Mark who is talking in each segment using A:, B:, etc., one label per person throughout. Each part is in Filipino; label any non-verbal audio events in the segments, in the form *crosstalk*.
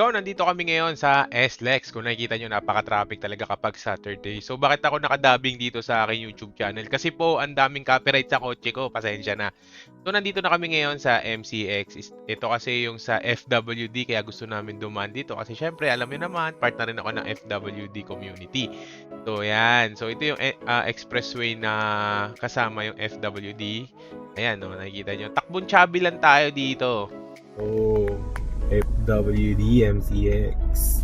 A: Yo, nandito kami ngayon sa SLEX. Kung nakikita nyo, napaka-traffic talaga kapag Saturday. So, bakit ako nakadabing dito sa aking YouTube channel? Kasi po, ang daming copyright sa kotse ko. Pasensya na. So, nandito na kami ngayon sa MCX. Ito kasi yung sa FWD, kaya gusto namin dumaan dito. Kasi syempre, alam niyo naman, part na rin ako ng FWD community. So, yan. So, ito yung ah, expressway na kasama yung FWD. Ayan, no, nakikita nyo. Takbong chubby lang tayo dito.
B: Oh, FWD MCX.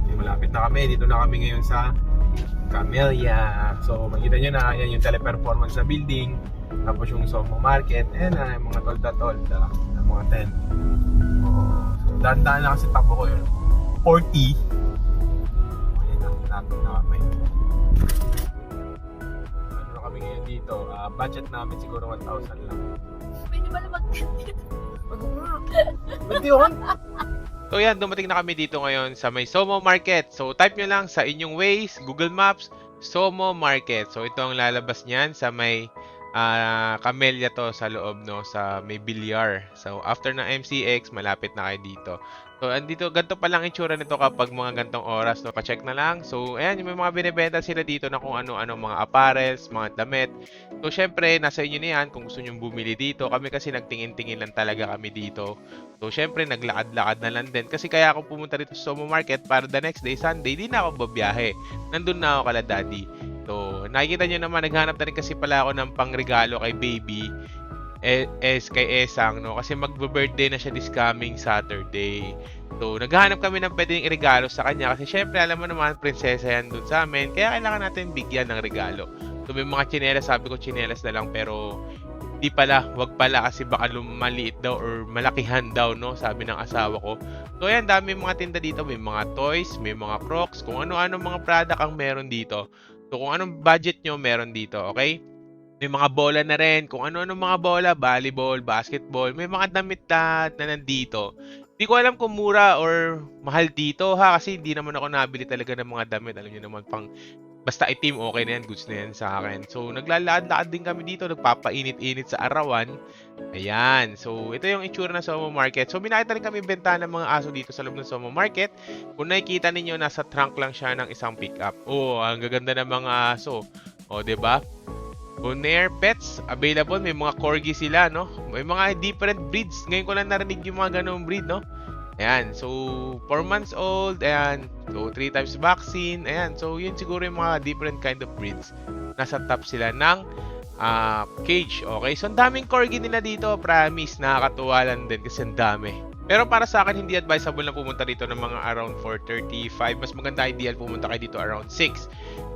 B: Okay, malapit na kami. Dito na kami ngayon sa Camellia. So, makita nyo na, yan yung teleperformance sa building. Tapos yung Somo Market. Ayan na, yung mga tolda-tolda. Yung mga tent. Oh, so, dahan-dahan lang kasi takbo ko yun. 40. Ayan na, malapit na kami. Na kami ngayon dito? Ah, budget namin siguro 1,000 lang.
C: Pwede ba
B: Ano nga? Pwede yun?
A: So yan, dumating na kami dito ngayon sa may Somo Market. So type nyo lang sa inyong Waze, Google Maps, Somo Market. So ito ang lalabas niyan sa may ah Camellia to sa loob no, sa may bilyar. So after ng MCX, malapit na kayo dito. So andito, ganito pa lang itsura nito kapag mga gantong oras, no? Pa-check na lang. So ayan, may mga binibenta sila dito na kung ano-ano mga apparels, mga damit. So syempre, nasa inyo na yan kung gusto nyo bumili dito. Kami kasi nagtingin-tingin lang talaga kami dito. So, syempre, naglakad-lakad na lang din. Kasi kaya ako pumunta rito sa Somo Market para the next day, Sunday, di na ako babiyahe. Nandun na ako kala daddy. So, nakikita nyo naman, naghanap na rin kasi pala ako ng pangregalo kay baby. Eh, es kay Esang, no? Kasi magbe-birthday na siya this coming Saturday. So, naghahanap kami ng pwedeng iregalo sa kanya. Kasi syempre, alam mo naman, prinsesa yan dun sa amin. Kaya kailangan natin bigyan ng regalo. So, may mga tsinelas, sabi ko tsinelas na lang, pero di pala, wag pala kasi baka lumaliit daw or malakihan daw, no? Sabi ng asawa ko. So, ayan, dami mga tinda dito. May mga toys, may mga crocs, kung ano-ano mga product ang meron dito. So, kung anong budget nyo, meron dito, okay? May mga bola na rin. Kung ano-ano mga bola, volleyball, basketball, may mga damit na, na nandito. Hindi ko alam kung mura or mahal dito ha kasi hindi naman ako nabili talaga ng mga damit. Alam niyo naman pang basta itim okay na yan, goods na yan sa akin. So naglalakad-lakad din kami dito, nagpapainit-init sa arawan. Ayan. So ito yung itsura ng Somo Market. So binakita rin kami benta ng mga aso dito sa loob ng Somo Market. Kung nakikita ninyo, nasa trunk lang siya ng isang pickup. Oh, ang gaganda ng mga aso. Oh, 'di ba? Bonaire Pets, available. May mga corgi sila, no? May mga different breeds. Ngayon ko lang narinig yung mga ganong breed, no? Ayan, so 4 months old, ayan, so 3 times vaccine, ayan, so yun siguro yung mga different kind of breeds. Nasa top sila ng ah, cage, okay? So ang daming corgi nila dito, promise, nakakatuwa lang din kasi ang dami. Pero para sa akin, hindi advisable na pumunta dito ng mga around 4.35. Mas maganda ideal pumunta kayo dito around 6.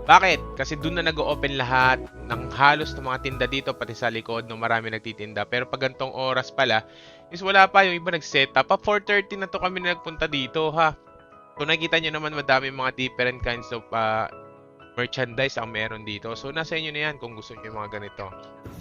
A: Bakit? Kasi doon na nag-open lahat ng halos ng mga tinda dito, pati sa likod, no marami nagtitinda. Pero pag gantong oras pala, is wala pa yung iba nag-set up. Pa 4.30 na to kami nagpunta dito, ha? Kung nakita nyo naman, madami mga different kinds of ah, merchandise ang meron dito. So, nasa inyo na yan kung gusto nyo yung mga ganito.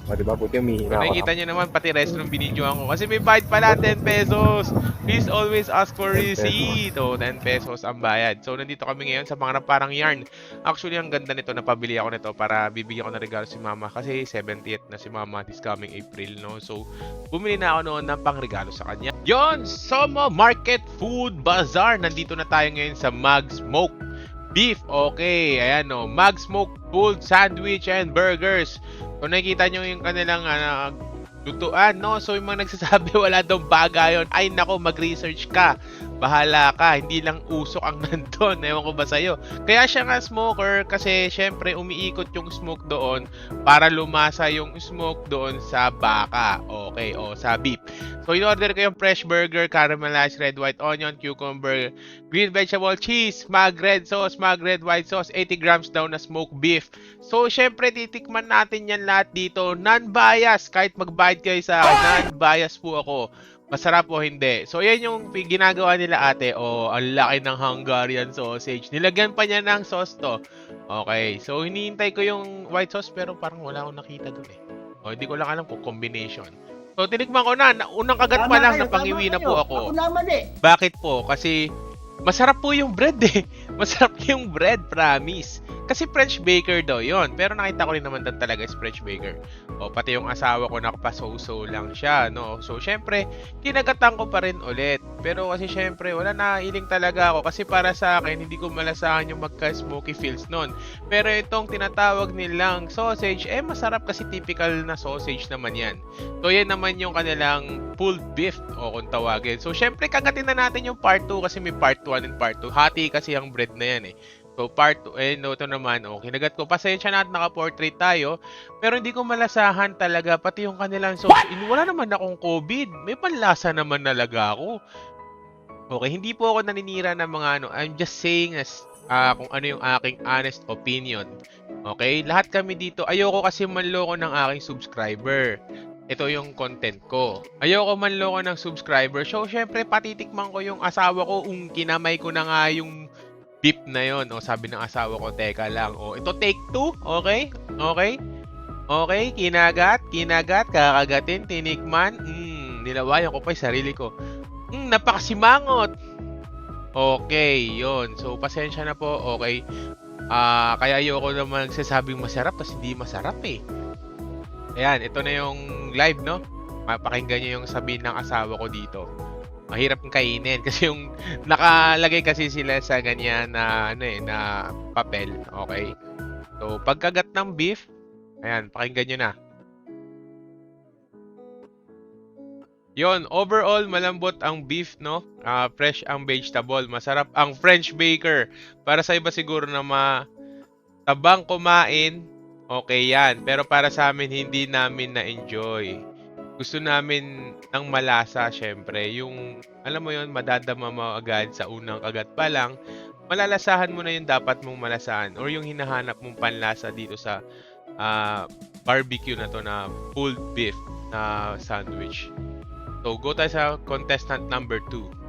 B: O, diba? Buti umihina
A: Kung
B: ako.
A: nakikita nyo naman, pati restroom binidyoan ko. Kasi may bayad pala, 10 pesos. Please always ask for
B: 10 pesos.
A: receipt. O, 10 pesos ang bayad. So, nandito kami ngayon sa mga parang yarn. Actually, ang ganda nito, napabili ako nito para bibigyan ko na regalo si mama. Kasi 70th na si mama this coming April, no? So, bumili na ako noon ng pangregalo sa kanya. Yon, Somo Market Food Bazaar. Nandito na tayo ngayon sa Mag Smoke Beef. Okay, ayan no. Mag Smoke Pulled Sandwich and Burgers. Kung nakikita nyo yung kanilang ah, lutuan, no? So, yung mga nagsasabi *laughs* wala daw baga yun. Ay, nako, mag-research ka. Bahala ka. Hindi lang usok ang *laughs* nandun. Ewan ko ba sa'yo. Kaya siya nga smoker kasi syempre umiikot yung smoke doon para lumasa yung smoke doon sa baka. Okay, o sa beef. So, in-order ko yung fresh burger, caramelized red white onion, cucumber, green vegetable cheese, mag red sauce, mag red white sauce, 80 grams daw na smoked beef. So, syempre, titikman natin yan lahat dito. Non-bias, kahit magbayad kayo sa non-bias po ako. Masarap o hindi. So, yan yung ginagawa nila ate. O, ang laki ng Hungarian sausage. Nilagyan pa niya ng sauce to. Okay. So, hinihintay ko yung white sauce pero parang wala akong nakita doon eh. O, hindi ko lang alam kung combination. So, tinikman ko na. na unang kagat pa lang, napangiwi na po ako.
D: Ako naman eh.
A: Bakit po? Kasi masarap po yung bread eh. *laughs* Masarap yung bread, promise. Kasi French baker daw yon Pero nakita ko rin naman doon talaga is French baker. O, pati yung asawa ko nakapasoso lang siya, no? So, syempre, kinagatan ko pa rin ulit. Pero kasi syempre, wala na iling talaga ako. Kasi para sa akin, hindi ko malasahan yung magka-smoky feels nun. Pero itong tinatawag nilang sausage, eh masarap kasi typical na sausage naman yan. So, yan naman yung kanilang pulled beef, o kung tawagin. So, syempre, kagatin na natin yung part 2 kasi may part 1 and part 2. Hati kasi ang bread na yan eh. So, part 2, eh, no, ito naman, oh, kinagat ko. Pasensya na at naka-portrait tayo. Pero hindi ko malasahan talaga, pati yung kanilang sauce. In, wala naman akong COVID. May panlasa naman nalaga ako. Okay, hindi po ako naninira ng mga ano. I'm just saying as ah, kung ano yung aking honest opinion. Okay? Lahat kami dito, ayoko kasi manloko ng aking subscriber. Ito yung content ko. Ayoko manloko ng subscriber. So, syempre, patitikman ko yung asawa ko. Kung kinamay ko na nga yung beef na yon O, sabi ng asawa ko, teka lang. O, ito take two. Okay? Okay? Okay, kinagat, kinagat, kakagatin, tinikman. Mm, nilawayan ko pa yung sarili ko. Mm, napakasimangot. Okay, yon. So, pasensya na po. Okay. Ah, kaya ayoko naman nagsasabing masarap tapos hindi masarap eh. Ayan, ito na yung live, no? Mapakinggan nyo yung sabihin ng asawa ko dito. Mahirap yung kainin *laughs* kasi yung nakalagay kasi sila sa ganyan na ano eh, na papel. Okay. So, pagkagat ng beef, ayan, pakinggan nyo na. Yon, overall malambot ang beef, no? Ah, fresh ang vegetable, masarap ang French baker. Para sa iba siguro na ma tabang kumain, okay yan. Pero para sa amin, hindi namin na-enjoy. Gusto namin ng malasa, syempre. Yung, alam mo yon madadama mo agad sa unang kagat pa lang. Malalasahan mo na yung dapat mong malasahan or yung hinahanap mong panlasa dito sa ah, barbecue na to na pulled beef na sandwich. So, go tayo sa contestant number 2.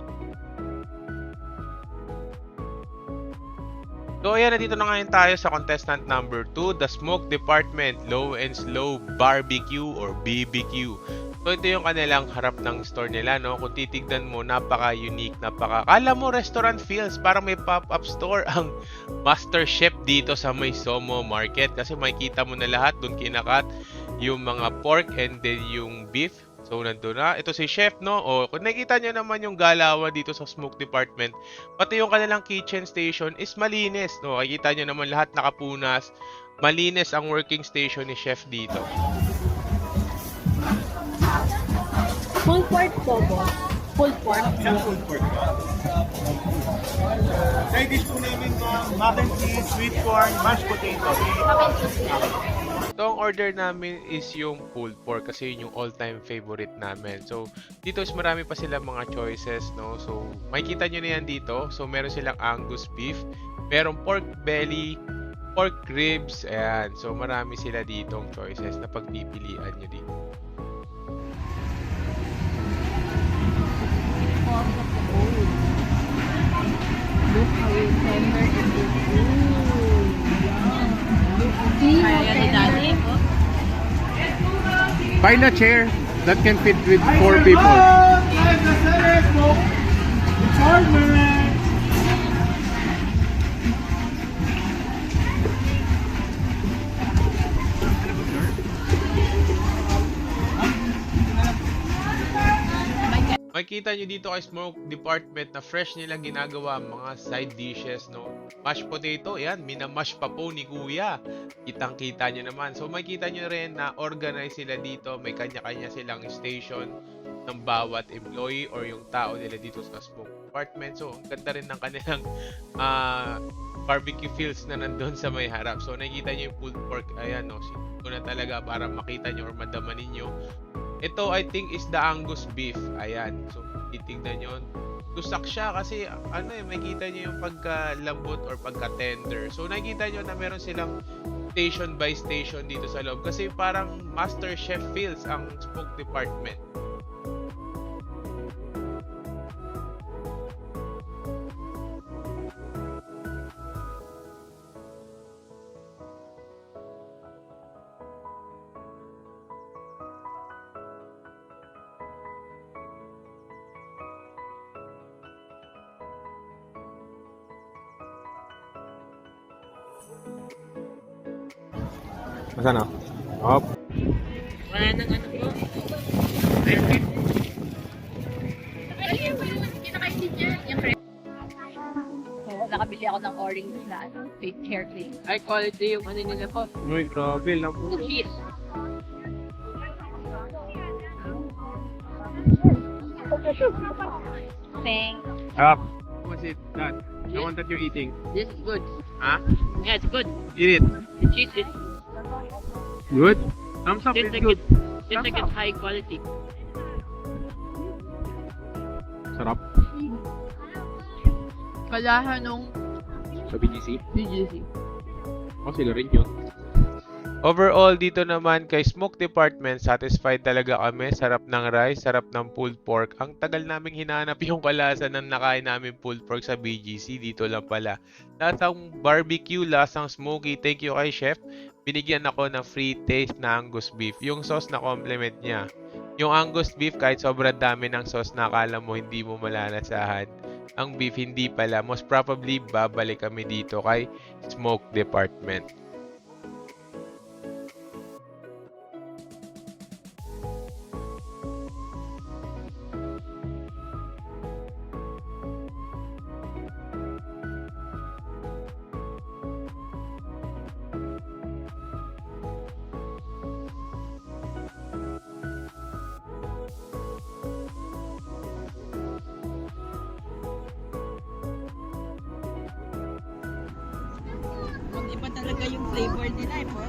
A: So, ayan, nandito na ngayon tayo sa contestant number 2, the Smoke Department Low and Slow Barbecue or BBQ. So, ito yung kanilang harap ng store nila, no? Kung titignan mo, napaka-unique, napaka... Kala mo restaurant feels, parang may pop-up store *laughs* ang Master Chef dito sa may Somo Market. Kasi makikita mo na lahat, doon kinakat yung mga pork and then yung beef. So, nandun na. Ito si Chef, no? O, kung nakikita nyo naman yung galawan dito sa smoke department, pati yung kanilang kitchen station is malinis, no? Makikita nyo naman lahat nakapunas. Malinis ang working station ni Chef dito.
C: Full pork po, boss. Full pork.
D: Isang food court ba? Side dish po namin ko, mac and cheese, sweet corn, mashed potato.
A: Ang order namin is yung pulled pork kasi yun yung all-time favorite namin. So, dito is marami pa sila mga choices, no? So, makikita nyo na yan dito. So, meron silang Angus beef, merong pork belly, pork ribs, ayan. So, marami sila ditong choices na pagpipilian nyo dito.
C: Look how tender it is. Ooh, yum. Kaya ni Daddy.
B: Find a chair that can fit with four people.
D: Live the center smoke.
A: Makikita nyo dito kay Smoke Department na fresh nilang ginagawa mga side dishes, no? Mashed potato, yan, minamash pa po ni Kuya. Kitang-kita nyo naman. So, makikita nyo rin na organize sila dito. May kanya-kanya silang station ng bawat employee or yung tao nila dito sa Smoke Department. So, ang ganda rin ng kanilang ah, barbecue feels na nandun sa may harap. So, nakikita nyo yung pulled pork. Ayan, no? Sino na talaga para makita nyo or madama ninyo ito, I think, is the Angus beef. Ayan. So, titignan nyo. Tusak siya kasi, ano eh, makikita nyo yung pagka-lambot or pagka-tender. So, nakikita nyo na meron silang station by station dito sa loob. Kasi parang master chef feels ang smoke department.
B: Masa na? Op.
C: Wala nang ano po.
E: Nakabili ako ng orange na ano, hair cream.
C: High quality yung ano nila po.
B: Uy, grabe lang po.
E: Cheese. Thanks.
B: Up. What's it, Dad? The one that you're eating.
C: This is good.
B: Huh?
C: Yeah, it's good.
B: Eat it.
C: The cheese is
B: Good? Thumbs up, it's
C: like
B: good.
C: it. Tastes like it's high quality.
B: Sarap.
C: Kalahan nung
B: Sa BGC.
C: BGC.
B: Oh, sila rin yun.
A: Overall, dito naman kay Smoke Department, satisfied talaga kami. Sarap ng rice, sarap ng pulled pork. Ang tagal naming hinanap yung kalasa ng nakain namin pulled pork sa BGC. Dito lang pala. Lasang barbecue, lasang smoky. Thank you kay chef. Binigyan ako ng free taste na Angus beef. Yung sauce na compliment niya. Yung Angus beef, kahit sobrang dami ng sauce na akala mo hindi mo malalasahan. Ang beef hindi pala. Most probably, babalik kami dito kay Smoke Department.
C: Iba talaga yung flavor nila eh po.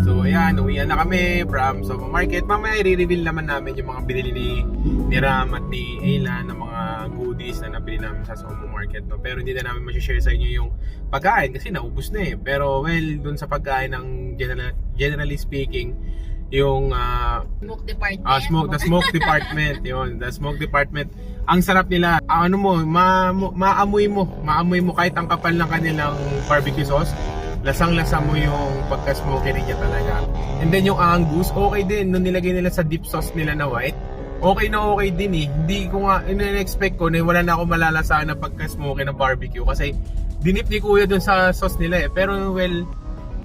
B: So, ayan, uwian na kami from Somo Market. Mamaya i-reveal naman namin yung mga binili ni, ni Ram at ni Ayla ng mga goodies na nabili namin sa Somo Market. No? Pero hindi na namin share sa inyo yung pagkain kasi naubos na eh. Pero well, dun sa pagkain ng general, generally speaking, yung ah,
E: Smoke department.
B: Ah, smoke, the smoke *laughs* department, yun, the smoke department. Ang sarap nila, ah, ano mo, ma, mo- maamoy mo, maamoy mo kahit ang kapal ng kanilang barbecue sauce, lasang-lasa mo yung pagka-smoky rin niya talaga. And then yung angus, okay din, nung nilagay nila sa dip sauce nila na white, okay na okay din eh. Hindi ko nga, in-expect ko na wala na ako malalasahan na pagka-smoky ng barbecue kasi dinip ni kuya dun sa sauce nila eh. Pero well,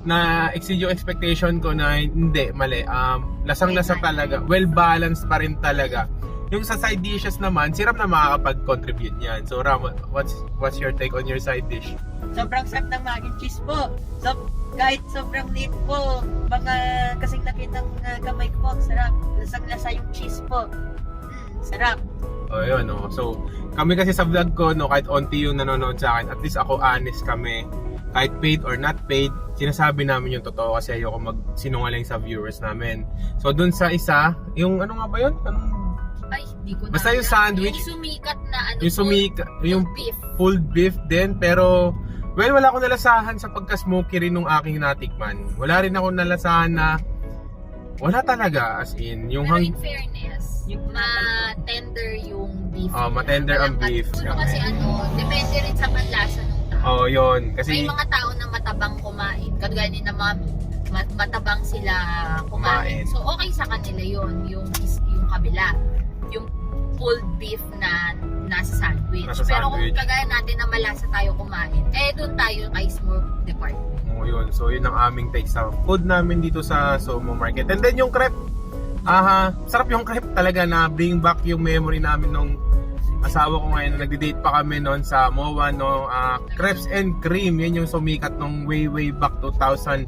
B: na exceed yung expectation ko na hindi, mali. Um, lasang-lasa talaga. Well balanced pa rin talaga. Yung sa side dishes naman, si Ram na makakapag-contribute niyan. So Ram, what's what's your take on your side dish?
F: Sobrang sarap ng mac and cheese po. So, kahit sobrang liit po, mga kasing nakitang uh, kamay ko po, sarap. Lasang-lasa yung cheese po. Mm, sarap.
B: O yun, no. So, kami kasi sa vlog ko, no, kahit onti yung nanonood sa akin, at least ako honest kami. Kahit paid or not paid, sinasabi namin yung totoo kasi ayoko magsinungaling sa viewers namin. So, dun sa isa, yung ano nga ba yun? Anong,
E: Ay, hindi ko na
B: Basta yung sandwich.
E: Yung sumikat na ano
B: yung sumika, yung
E: beef.
B: pulled beef din, pero well, wala akong nalasahan sa pagka-smoky rin nung aking natikman. Wala rin ako nalasahan na wala talaga as in yung
E: Pero
B: hang
E: in fairness,
F: Yung
E: ma-tender yung beef.
B: Oh, ma-tender ang beef.
E: Siguro kasi ano, depende rin sa panlasa ng tao.
B: oh yun
E: May
B: kasi
E: mga tao na matabang kumain. Kagaya ni na mat- matabang sila
B: Kumain.
E: kumain. So okay sa kanila yon yung yung kabila. Yung pulled beef na nasa sandwich.
B: Nasa
E: Pero
B: sandwich.
E: kung kagaya natin na malasa tayo kumain, eh doon tayo kay smoke department.
B: oh, yun. So yun ang aming take sa food namin dito sa Somo Market. And then yung crepe, aha, sarap yung crepe talaga na bring back yung memory namin nung
A: asawa ko ngayon, nagde-date pa kami noon sa MOA, no? ah, Crepes and Cream, yan yung sumikat nung way, way back 2009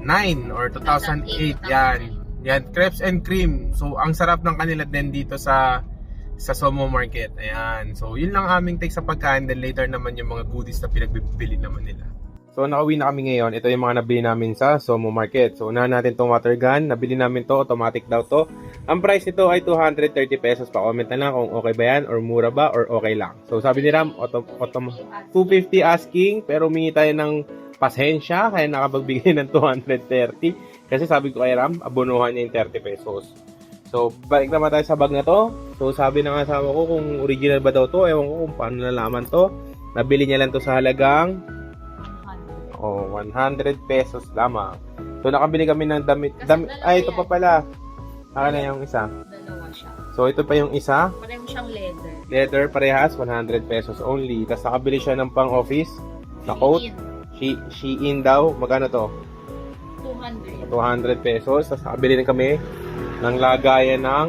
E: Nine.
A: or 2008,
E: 2008,
A: yan. Yan, Crepes and Cream. So, ang sarap ng kanila din dito sa sa Somo Market. Ayan. So, yun lang aming take sa pagkain. Then later naman yung mga goodies na pinagbibili naman nila. So, nakauwi na kami ngayon. Ito yung mga nabili namin sa Somo Market. So, unahan natin itong water gun. Nabili namin to Automatic daw to. Ang price nito ay 230 pesos. Pa-comment na lang kung okay ba yan or mura ba or okay lang. So, sabi ni Ram, auto, auto, 250 asking pero humingi tayo ng pasensya kaya nakapagbigay *laughs* ng 230 kasi sabi ko kay Ram, abonuhan niya yung 30 pesos. So, balik naman tayo sa bag na to. So, sabi ng asawa ko kung original ba daw to. Ewan ko kung paano nalaman to. Nabili niya lang to sa halagang oh, 100 pesos lamang. So, nakabili kami ng damit.
E: Kasi
A: damit ay, ito
E: yan.
A: pa pala. Aka na yung isa.
E: Dalawa siya.
A: So, ito pa yung isa.
E: Pareho siyang leather.
A: Leather parehas, 100 pesos only. Tapos nakabili siya ng pang-office na coat.
E: Shein,
A: She, Shein daw. Magkano to?
E: 200.
A: 200 pesos. Tapos nakabili din kami ng lagayan ng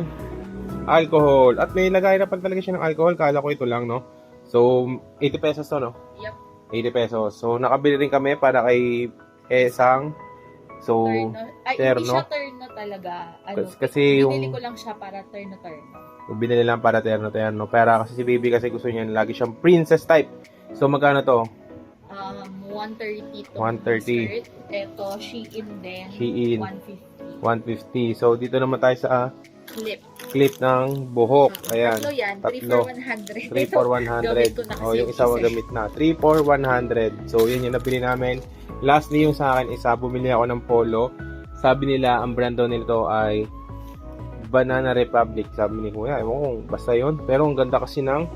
A: alcohol. At may lagayan na pag talaga siya ng alcohol. Kala ko ito lang, no? So, 80 pesos to, no?
E: Yep.
A: 80 pesos. So, nakabili rin kami para kay Esang. So,
E: Terno. Ay,
A: terno.
E: hindi siya terno talaga. Ano,
A: Kasi- kasi yung-
E: Binili ko lang siya para terno-terno.
A: binili lang para terno-terno. Pero kasi si Baby kasi gusto niya lagi siyang princess type. So, magkano to?
E: Um, 130 to
A: 130.
E: skirt. Ito, Shein din.
A: Shein.
E: 150.
A: 150. So, dito naman tayo sa
E: Clip.
A: clip ng buhok. Ayan.
E: Tatlo yan. 3
A: Tatlo.
E: for 100.
A: 3 for *laughs*
E: Gamit
A: 100.
E: ko na kasi
A: Oh, yung isa
E: isa eh.
A: gamit na. 3 for 100. So, yun yung nabili namin. Lastly, yung sa akin isa, bumili ako ng polo. Sabi nila, ang brand daw nito ay Banana Republic. Sabi ni Kuya, ewan ko kung basta yun. Pero ang ganda kasi ng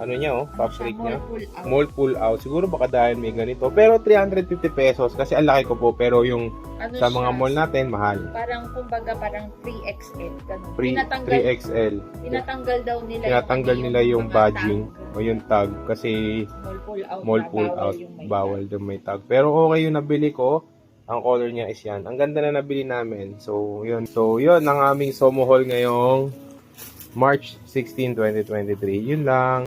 A: ano niya, oh, fabric
E: Siya,
A: niya.
E: more pull out.
A: Mall pull out. Siguro baka dahil may ganito. Pero 350 pesos kasi ang laki ko po. Pero yung
E: Ano
A: sa mga
E: siya?
A: mall natin, mahal.
E: Parang, kumbaga, parang 3XL. Ganun.
A: Pre,
E: tinatanggal,
A: 3XL.
E: tinatanggal daw nila
A: Tinatanggal
E: yung,
A: nila yung badging
E: tag.
A: o yung tag kasi
E: Mall pull out.
A: mall pull
E: bawal
A: out,
E: yung may
A: bawal
E: tag.
A: doon may tag. Pero okay yung nabili ko. Ang color niya is yan. Ang ganda na nabili namin. So, yun. So, yun ang aming Somo Haul ngayong March 16, 2023. Yun lang.